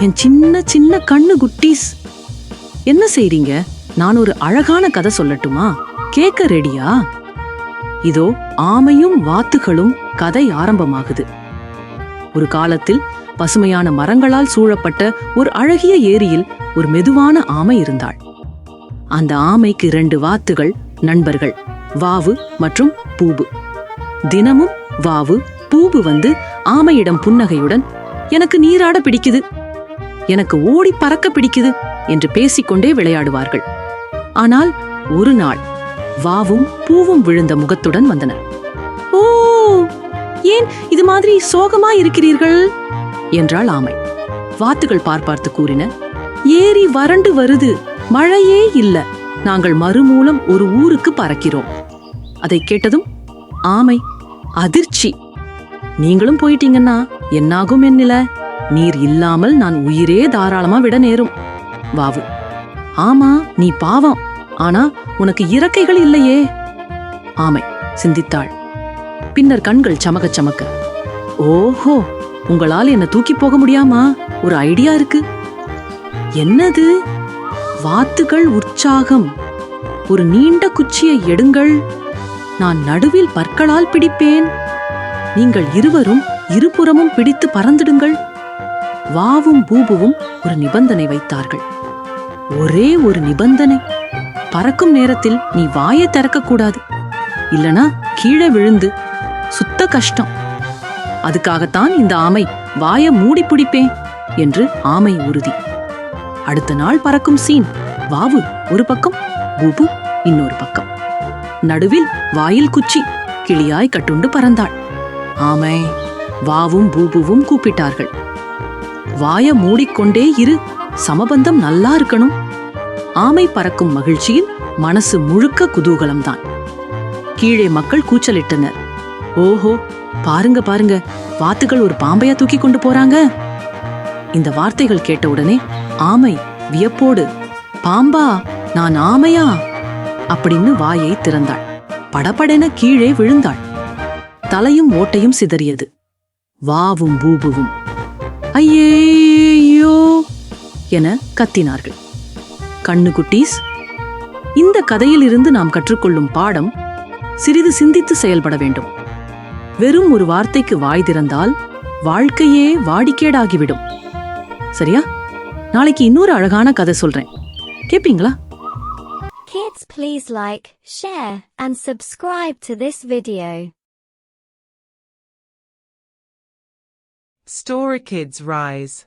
என் சின்ன சின்ன கண்ணு குட்டீஸ். என்ன செய்றீங்க? நான் ஒரு அழகான கதை சொல்லட்டுமா? கேக்க ரெடியா? இதோ ஆமையும் வாத்துகளும் கதை ஆரம்பமாகுது. ஒரு காலத்தில் பசுமையான மரங்களால் சூழப்பட்ட ஒரு அழகிய ஏரியில் ஒரு மெதுவான ஆமை இருந்தாள். அந்த ஆமைக்கு இரண்டு வாத்துகள் நண்பர்கள் வாவு மற்றும் பூபு தினமும் வாவு பூபு வந்து ஆமையிடம் புன்னகையுடன் எனக்கு நீராட பிடிக்குது. எனக்கு ஓடி பறக்க பிடிக்குது என்று பேசிக்கொண்டே விளையாடுவார்கள். ஆனால் ஒரு நாள் வாவும் பூவும் விழுந்த முகத்துடன் வந்தனர் ஓ ஏன் இது மாதிரி சோகமா இருக்கிறீர்கள்? என்றாள் ஆமை. வாத்துகள் பார்ப்பார்த்து கூறின ஏரி வறண்டு வருது மழையே இல்ல. நாங்கள் மறுமூலம் ஒரு ஊருக்கு பறக்கிறோம். அதை கேட்டதும் ஆமை அதிர்ச்சி. நீங்களும் போயிட்டீங்கன்னா என்னாகும் என் நீர் இல்லாமல் நான் உயிரே தாராளமா விட நேரும். வாவு. ஆமா நீ பாவம். ஆனா உனக்கு இறக்கைகள் இல்லையே. ஆமை சிந்தித்தாள். பின்னர் கண்கள் சமக்க சமக்க. ஓஹோ உங்களால் என்ன தூக்கி போக முடியாமா? ஒரு ஐடியா இருக்கு. என்னது? வாத்துகள் உற்சாகம். ஒரு நீண்ட குச்சியை எடுங்கள். நான் நடுவில் பற்களால் பிடிப்பேன். நீங்கள் இருவரும் இருபுறமும் பிடித்து பறந்துடுங்கள். வாவும் பூபுவும் ஒரு நிபந்தனை வைத்தார்கள். ஒரே ஒரு நிபந்தனை. பறக்கும் நேரத்தில் நீ வாயை திறக்கக்கூடாது. இல்லனா கீழே விழுந்து சுத்த கஷ்டம். அதுக்காகத்தான் இந்த ஆமை வாயை மூடி பிடிப்பேன் என்று ஆமை உறுதி. அடுத்த நாள் பறக்கும் சீன். வாவு ஒரு பக்கம் பூபு இன்னொரு பக்கம். நடுவில் வாயில் குச்சி கிளியாய் கட்டுண்டு பறந்தாள். ஆமை வாவும் பூபுவும் கூப்பிட்டார்கள். வாய மூடிக்கொண்டே இரு. சமபந்தம் நல்லா இருக்கணும். ஆமை பறக்கும் மகிழ்ச்சியில் மனசு முழுக்க குதூகலம்தான். கீழே மக்கள் கூச்சலிட்டனர். ஓஹோ பாருங்க பாருங்க வாத்துகள் ஒரு பாம்பையா தூக்கி கொண்டு போறாங்க. இந்த வார்த்தைகள் கேட்டவுடனே ஆமை வியப்போடு பாம்பா நான் ஆமையா? அப்படின்னு வாயை திறந்தாள். படபடென கீழே விழுந்தாள். தலையும் ஓட்டையும் சிதறியது. வாவும் பூபுவும் ஐயேயோ என கத்தினார்கள். கண்ணுக்குட்டீஸ் இந்த கதையிலிருந்து நாம் கற்றுக்கொள்ளும் பாடம் சிறிது சிந்தித்து செயல்பட வேண்டும். வெறும் ஒரு வார்த்தைக்கு வாய் திறந்தால் வாழ்க்கையே வாடிக்கேடாகிவிடும் சரியா? நாளைக்கு இன்னொரு அழகான கதை சொல்றேன். கேப்பீங்களா? Kids please like, share and subscribe to this video. Storakids Rise.